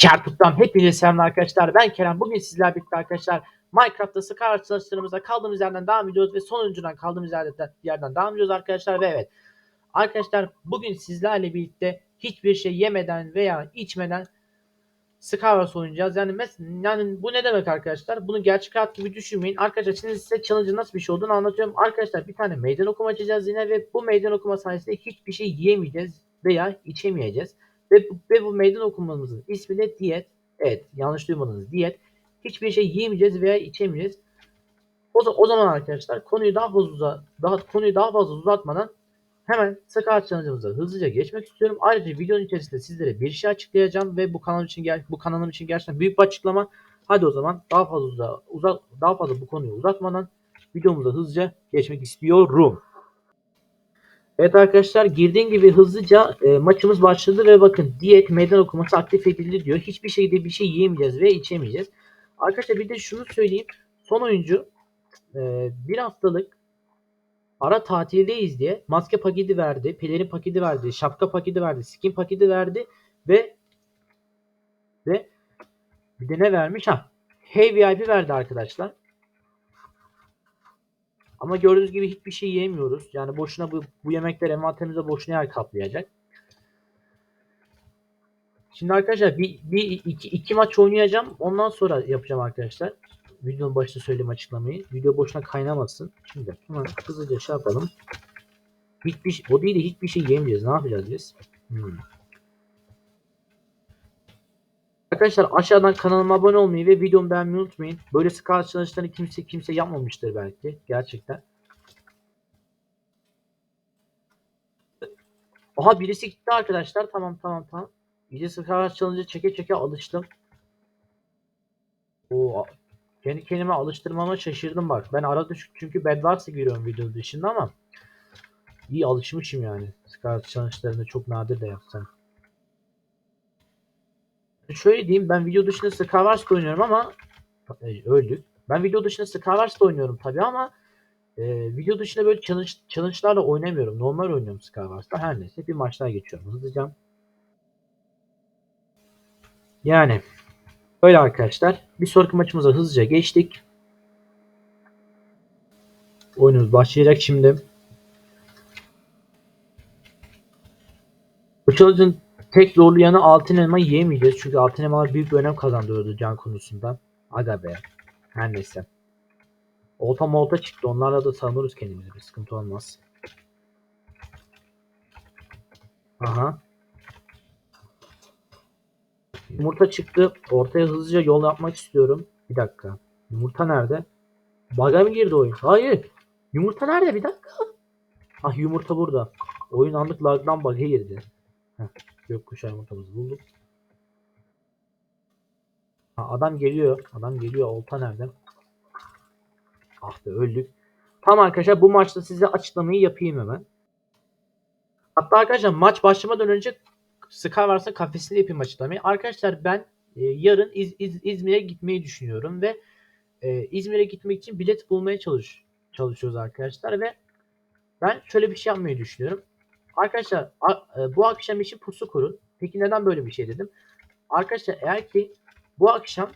Kerkut'tan hepinize selamlar arkadaşlar. Ben Kerem. Bugün sizlerle birlikte arkadaşlar Minecraft'ta sık arkadaşlarımızla kaldığımız yerden devam ediyoruz ve sonuncudan kaldığımız yerden, yerden devam ediyoruz arkadaşlar ve evet. Arkadaşlar bugün sizlerle birlikte hiçbir şey yemeden veya içmeden Skywars oynayacağız. Yani mes- yani bu ne demek arkadaşlar? Bunu gerçek hayat gibi düşünmeyin. Arkadaşlar şimdi size challenge'ın nasıl bir şey olduğunu anlatıyorum. Arkadaşlar bir tane meydan okuma açacağız yine ve bu meydan okuma sayesinde hiçbir şey yiyemeyeceğiz veya içemeyeceğiz. Ve, ve bu meydan okumamızın ismi de diyet. Evet yanlış duymadınız diyet. Hiçbir şey yiyemeyeceğiz veya içemeyeceğiz. O, o zaman arkadaşlar konuyu daha fazla uza- daha konuyu daha fazla uzatmadan hemen Scar challenge'ımıza hızlıca geçmek istiyorum. Ayrıca videonun içerisinde sizlere bir şey açıklayacağım ve bu kanal için bu kanalım için gerçekten büyük bir açıklama. Hadi o zaman daha fazla uza, uzat daha fazla bu konuyu uzatmadan videomuza hızlıca geçmek istiyorum. Evet arkadaşlar girdiğim gibi hızlıca e, maçımız başladı ve bakın diyet meydan okuması aktif edildi diyor. Hiçbir şekilde bir şey yiyemeyeceğiz ve içemeyeceğiz. Arkadaşlar bir de şunu söyleyeyim. Son oyuncu e, bir haftalık ara tatildeyiz diye maske paketi verdi, pelerin paketi verdi, şapka paketi verdi, skin paketi verdi ve ve bir de ne vermiş? Ha, Hey VIP verdi arkadaşlar. Ama gördüğünüz gibi hiçbir şey yiyemiyoruz. Yani boşuna bu, bu yemekler envanterimize boşuna yer kaplayacak. Şimdi arkadaşlar bir, bir iki, iki maç oynayacağım. Ondan sonra yapacağım arkadaşlar. Videonun başında söylediğim açıklamayı. Video boşuna kaynamasın. Şimdi hemen hızlıca şey yapalım. Hiçbir, şey- o değil de hiçbir şey yemeyeceğiz. Ne yapacağız biz? Hmm. Arkadaşlar aşağıdan kanalıma abone olmayı ve videomu beğenmeyi unutmayın. Böyle sıkar challenge'larını kimse kimse yapmamıştır belki. Gerçekten. Aha birisi gitti arkadaşlar. Tamam tamam tamam. Sıkar challenge'ı çeke çeke alıştım. Oo, kendi kendime alıştırmama şaşırdım bak. Ben arada çünkü Bedwars'a giriyorum video dışında ama iyi alışmışım yani. Scar challenge'larını çok nadir de yapsam. Şöyle diyeyim ben video dışında Skywars'da oynuyorum ama e, öldük. Ben video dışında Skywars'da oynuyorum tabii ama e, video dışında böyle challenge, challenge'larla oynamıyorum. Normal oynuyorum Skywars'ta. Her neyse bir maç daha geçiyorum hızlıca. Yani öyle arkadaşlar. Bir sonraki maçımıza hızlıca geçtik. Oyunumuz başlayacak şimdi. Bu challenge'ın tek zorlu yanı altın elma yiyemeyeceğiz. Çünkü altın elmalar büyük bir önem kazandırıyordu can konusunda. Aga be. Her neyse. Olta molta çıktı. Onlarla da savunuruz kendimizi. Bir sıkıntı olmaz. Aha. Yumurta çıktı. Ortaya hızlıca yol yapmak istiyorum. Bir dakika. Yumurta nerede? Baga mı girdi oyun? Hayır. Yumurta nerede? Bir dakika. Ah yumurta burada. Oyun anlık lagdan bug'a girdi. Heh. Gökkuşağı yumurtamızı bulduk. Ha, adam geliyor. Adam geliyor. Olta nerede? Ah be öldük. Tamam arkadaşlar bu maçta size açıklamayı yapayım hemen. Hatta arkadaşlar maç başlamadan önce Sky varsa kafesinde yapayım açıklamayı. Arkadaşlar ben e, yarın İz- İz- İzmir'e gitmeyi düşünüyorum ve e, İzmir'e gitmek için bilet bulmaya çalış çalışıyoruz arkadaşlar ve ben şöyle bir şey yapmayı düşünüyorum. Arkadaşlar e, bu akşam için pusu kurun. Peki neden böyle bir şey dedim? Arkadaşlar eğer ki bu akşam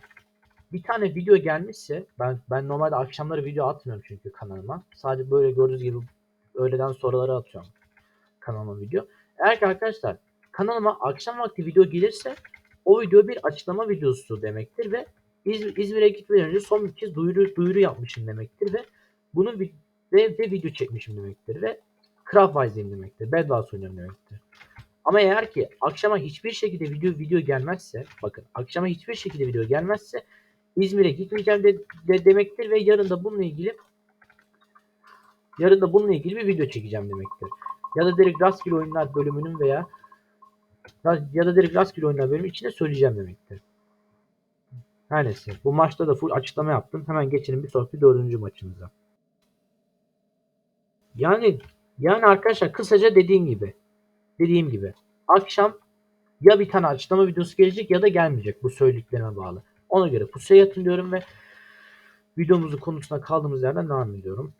bir tane video gelmişse ben ben normalde akşamları video atmıyorum çünkü kanalıma. Sadece böyle gördüğünüz gibi öğleden sonraları atıyorum kanalıma video. Eğer ki arkadaşlar kanalıma akşam vakti video gelirse o video bir açıklama videosu demektir ve İz- İzmir'e gitmeden önce son bir kez duyuru, duyuru yapmışım demektir ve bunu vi- ve, ve video çekmişim demektir ve Craftwise'im demektir. Bedwars oynuyorum demektir. Ama eğer ki akşama hiçbir şekilde video video gelmezse bakın akşama hiçbir şekilde video gelmezse İzmir'e gitmeyeceğim de, de demektir ve yarın da bununla ilgili yarın da bununla ilgili bir video çekeceğim demektir. Ya da direkt rastgele oyunlar bölümünün veya ya da direkt rastgele oyunlar bölümü içinde söyleyeceğim demektir. Her neyse. Bu maçta da full açıklama yaptım. Hemen geçelim bir sonraki dördüncü maçımıza. Yani yani arkadaşlar kısaca dediğim gibi dediğim gibi akşam ya bir tane açıklama videosu gelecek ya da gelmeyecek. Bu söylediklerime bağlı. Ona göre pusuya yatın diyorum ve videomuzun konusuna kaldığımız yerden devam ediyorum.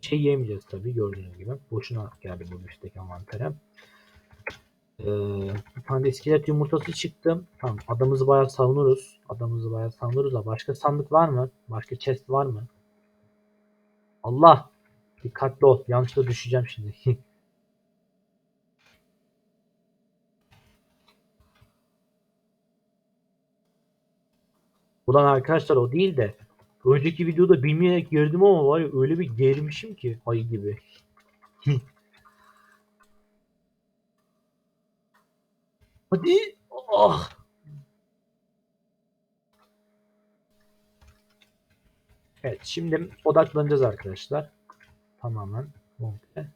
Şey yemeyeceğiz tabii gördüğünüz gibi. Boşuna geldi bu üstteki envantere. Ee, bir tane iskelet yumurtası çıktı. Tamam adamımızı bayağı savunuruz. Adamımızı bayağı savunuruz da başka sandık var mı? Başka chest var mı? Allah! Dikkatli ol. Yanlışla düşeceğim şimdi. Ulan arkadaşlar o değil de önceki videoda bilmeyerek girdim ama var ya öyle bir gerilmişim ki ayı gibi. Hadi. Ah. Evet şimdi odaklanacağız arkadaşlar. Tamamen. komple.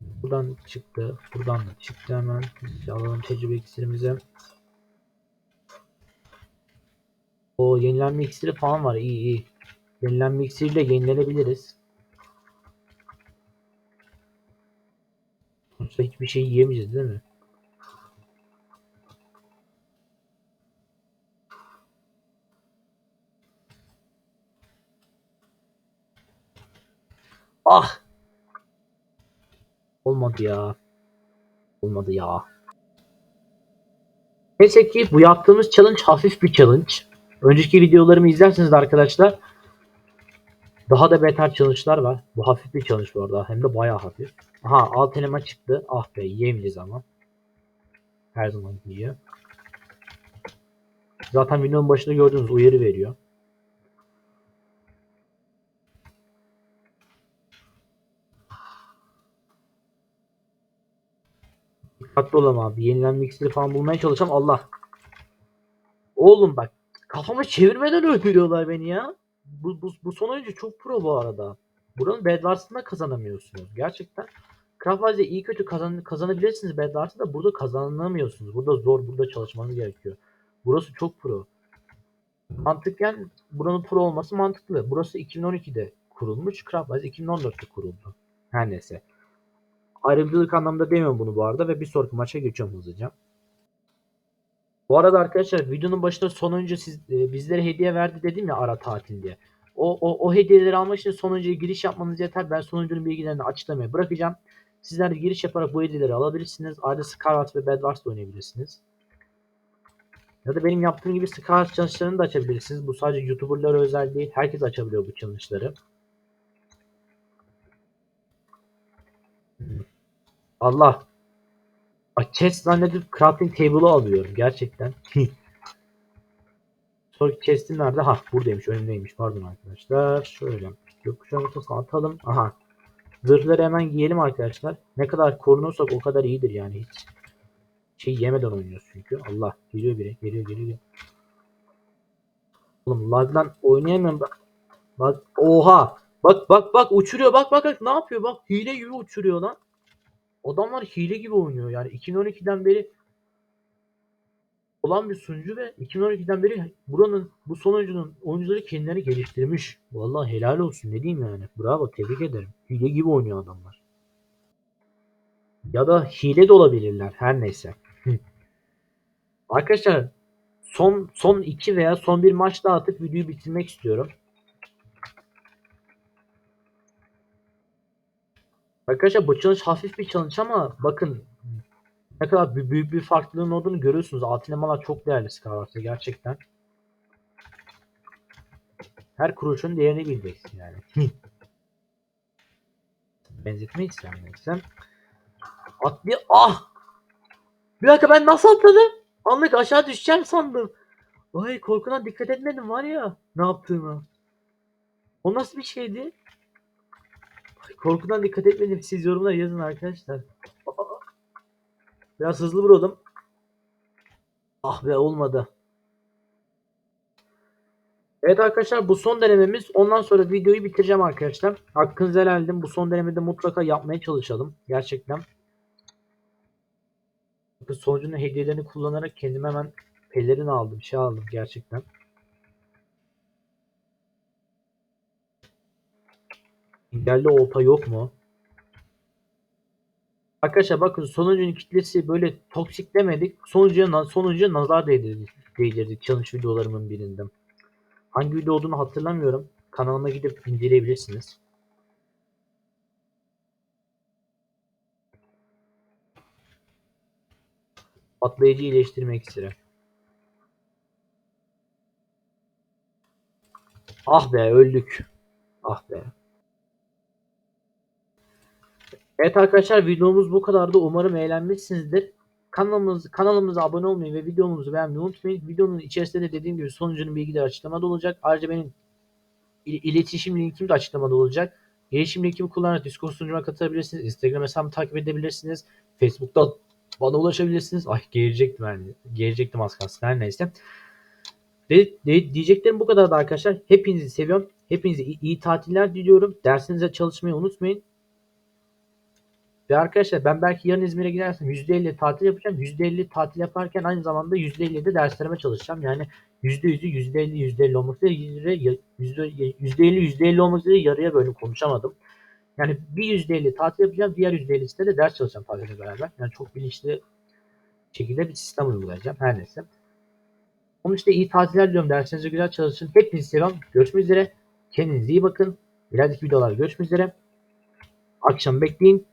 Buradan çıktı. Buradan da çıktı hemen. Alalım tecrübe iksirimizi. O yenilenme iksiri falan var. İyi iyi. Yenilenme iksiriyle yenilenebiliriz. Sonuçta hiçbir şey yiyemeyeceğiz değil mi? Ah! Olmadı ya. Olmadı ya. Neyse ki bu yaptığımız challenge hafif bir challenge. Önceki videolarımı izlerseniz arkadaşlar daha da beter challenge'lar var. Bu hafif bir challenge bu arada. Hem de bayağı hafif. Aha alt elema çıktı. Ah be yiyemeyeceğiz ama. Her zaman yiyor. Zaten videonun başında gördüğünüz uyarı veriyor. Dikkatli olalım abi. Yenilenme iksiri falan bulmaya çalışacağım. Allah. Oğlum bak. Kafamı çevirmeden öldürüyorlar beni ya. Bu, bu, bu son oyuncu çok pro bu arada. Buranın Bedwars'ında kazanamıyorsunuz. Gerçekten. Craftwise'de iyi kötü kazan, kazanabilirsiniz Bedwars'ta da burada kazanamıyorsunuz. Burada zor. Burada çalışmanız gerekiyor. Burası çok pro. Mantıken buranın pro olması mantıklı. Burası 2012'de kurulmuş. Craftwise 2014'te kuruldu. Her neyse. Ayrımcılık anlamda demiyorum bunu bu arada ve bir sonraki maça geçiyorum hızlıca. Bu arada arkadaşlar videonun başında sonuncu siz e, bizlere hediye verdi dedim ya ara tatil diye. O, o, o hediyeleri almak için sonuncuya giriş yapmanız yeter. Ben sonuncunun bilgilerini açıklamaya bırakacağım. Sizler de giriş yaparak bu hediyeleri alabilirsiniz. Ayrıca Scarlet ve Bedwars oynayabilirsiniz. Ya da benim yaptığım gibi Scarlet challenge'larını da açabilirsiniz. Bu sadece YouTuber'lara özel değil. Herkes açabiliyor bu challenge'ları. Allah. Bak chest zannedip crafting table'ı alıyorum gerçekten. Sonraki chest'im nerede? Ha buradaymış önümdeymiş pardon arkadaşlar. Şöyle gökkuşağı ortasına atalım. Aha. Zırhları hemen giyelim arkadaşlar. Ne kadar korunursak o kadar iyidir yani hiç. Şey yemeden oynuyoruz çünkü. Allah geliyor biri geliyor geliyor. Oğlum lagdan oynayamıyorum da. Lag... Oha. Bak bak bak uçuruyor bak bak bak ne yapıyor bak hile gibi uçuruyor lan. Adamlar hile gibi oynuyor yani 2012'den beri olan bir sunucu ve 2012'den beri buranın bu sonucunun oyuncuları kendilerini geliştirmiş. Vallahi helal olsun ne diyeyim yani. Bravo tebrik ederim. Hile gibi oynuyor adamlar. Ya da hile de olabilirler her neyse. Arkadaşlar son son iki veya son bir maç daha atıp videoyu bitirmek istiyorum. Arkadaşlar bu challenge hafif bir challenge ama bakın ne kadar büyük, büyük bir farklılığın olduğunu görüyorsunuz. Altın elmalar çok değerli Scarlet'ta gerçekten. Her kuruşun değerini bileceksin yani. Benzetmeyi neyse. At bir ah! Bir dakika ben nasıl atladım? Anlık aşağı düşeceğim sandım. Vay korkudan dikkat etmedim var ya ne yaptığımı. O nasıl bir şeydi? Korkudan dikkat etmedim. Siz yorumlar yazın arkadaşlar. Biraz hızlı vuralım. Ah be olmadı. Evet arkadaşlar bu son denememiz. Ondan sonra videoyu bitireceğim arkadaşlar. Hakkınızı helal edin. Bu son denemede mutlaka yapmaya çalışalım. Gerçekten. Sonucunun hediyelerini kullanarak kendime hemen pelerin aldım. Şey aldım gerçekten. Engelli olta yok mu? Arkadaşlar bakın sonucunun kitlesi böyle toksik demedik. Sonucuya, sonucuya nazar değdirdik, değdirdik challenge videolarımın birinde. Hangi video olduğunu hatırlamıyorum. kanalıma gidip indirebilirsiniz. Patlayıcı iyileştirme iksiri. Ah be öldük. Ah be. Evet arkadaşlar videomuz bu kadardı. Umarım eğlenmişsinizdir. Kanalımız, kanalımıza abone olmayı ve videomuzu beğenmeyi unutmayın. Videonun içerisinde de dediğim gibi sonucunun bilgileri açıklamada olacak. Ayrıca benim il- iletişim linkim de açıklamada olacak. İletişim linkimi kullanarak Discord sunucuma katılabilirsiniz. Instagram hesabımı takip edebilirsiniz. Facebook'ta bana ulaşabilirsiniz. Ay gelecektim yani. Gelecektim az kalsın. Her neyse. Ve diyeceklerim bu kadardı arkadaşlar. Hepinizi seviyorum. Hepinize iyi, iyi tatiller diliyorum. Dersinize çalışmayı unutmayın. Ve arkadaşlar ben belki yarın İzmir'e gidersem %50 tatil yapacağım. %50 tatil yaparken aynı zamanda %50 de derslerime çalışacağım. Yani %100'ü %50 %50 olmak üzere yüzde- yüzde- %50 %50 olmak üzere yarıya bölüm konuşamadım. Yani bir %50 tatil yapacağım. Diğer %50'sinde de ders çalışacağım tatille beraber. Yani çok bilinçli şekilde bir sistem uygulayacağım. Her neyse. Onun işte iyi tatiller diliyorum. Derslerinize güzel çalışın. Hepinizi seviyorum. Görüşmek üzere. Kendinize iyi bakın. İlerideki videolarda görüşmek üzere. Akşam bekleyin.